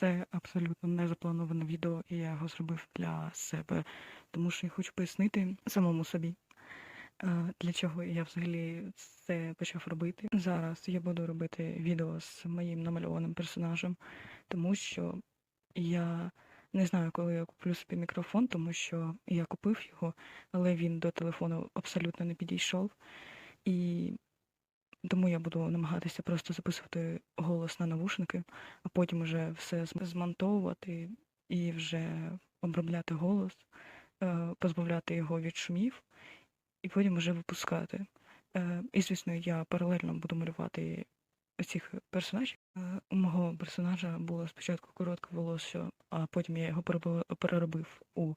Це абсолютно не заплановане відео, і я його зробив для себе, тому що я хочу пояснити самому собі, е, для чого я взагалі це почав робити. Зараз я буду робити відео з моїм намальованим персонажем, тому що я не знаю, коли я куплю собі мікрофон, тому що я купив його, але він до телефону абсолютно не підійшов. І тому я буду намагатися просто записувати голос на навушники, а потім вже все змонтовувати і вже обробляти голос, е, позбавляти його від шумів, і потім вже випускати. Е, І, звісно, я паралельно буду малювати цих персонажів. Е, У мого персонажа було спочатку коротке волосся, а потім я його переробив у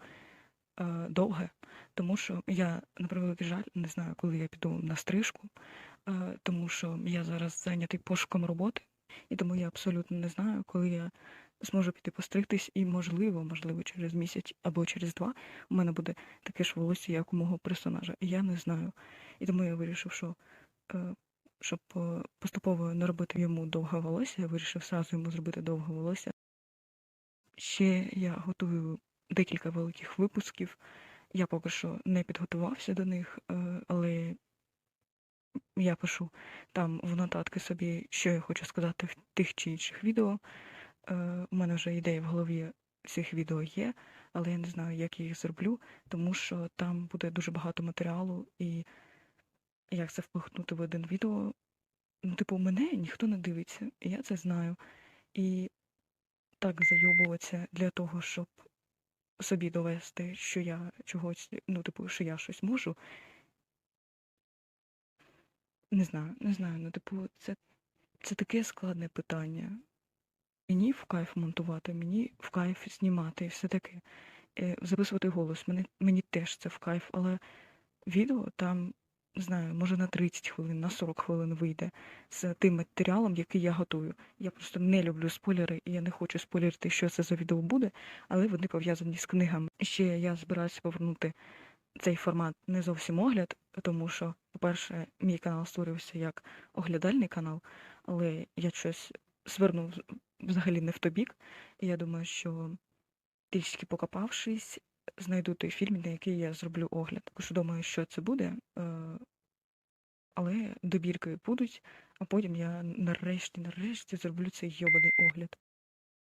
довге, тому що я, на превеликий жаль, не знаю, коли я піду на стрижку, тому що я зараз зайнятий пошуком роботи, і тому я абсолютно не знаю, коли я зможу піти постригтись, і можливо, можливо, через місяць або через два у мене буде таке ж волосся, як у мого персонажа. Я не знаю. І тому я вирішив, що е, щоб е, поступово не робити йому довге волосся, я вирішив сразу йому зробити довге волосся. Ще я готую декілька великих випусків. Я поки що не підготувався до них, е, але я пишу там в нотатки собі, що я хочу сказати в тих чи інших відео. Е, У мене вже ідея в голові цих відео є, але я не знаю, як я їх зроблю, тому що там буде дуже багато матеріалу, і як це впихнути в один відео. Ну, типу, мене ніхто не дивиться, і я це знаю. І так зайобуватися для того, щоб собі довести, що я чогось, ну, типу, що я щось можу. Не знаю, не знаю. Ну, типу, це, це таке складне питання. Мені в кайф монтувати, мені в кайф знімати і все таке. Записувати голос, мені, мені теж це в кайф, але відео там, не знаю, може на 30 хвилин, на 40 хвилин вийде з тим матеріалом, який я готую. Я просто не люблю спойлери, і я не хочу спойлерити, що це за відео буде, але вони пов'язані з книгами. Ще я збираюся повернути цей формат не зовсім огляд, тому що, по-перше, мій канал створився як оглядальний канал, але я щось звернув взагалі не в той бік. І я думаю, що трішки покопавшись, знайду той фільм, на який я зроблю огляд. Також думаю, що це буде, е, але добірки будуть, а потім я нарешті, нарешті зроблю цей йобаний огляд.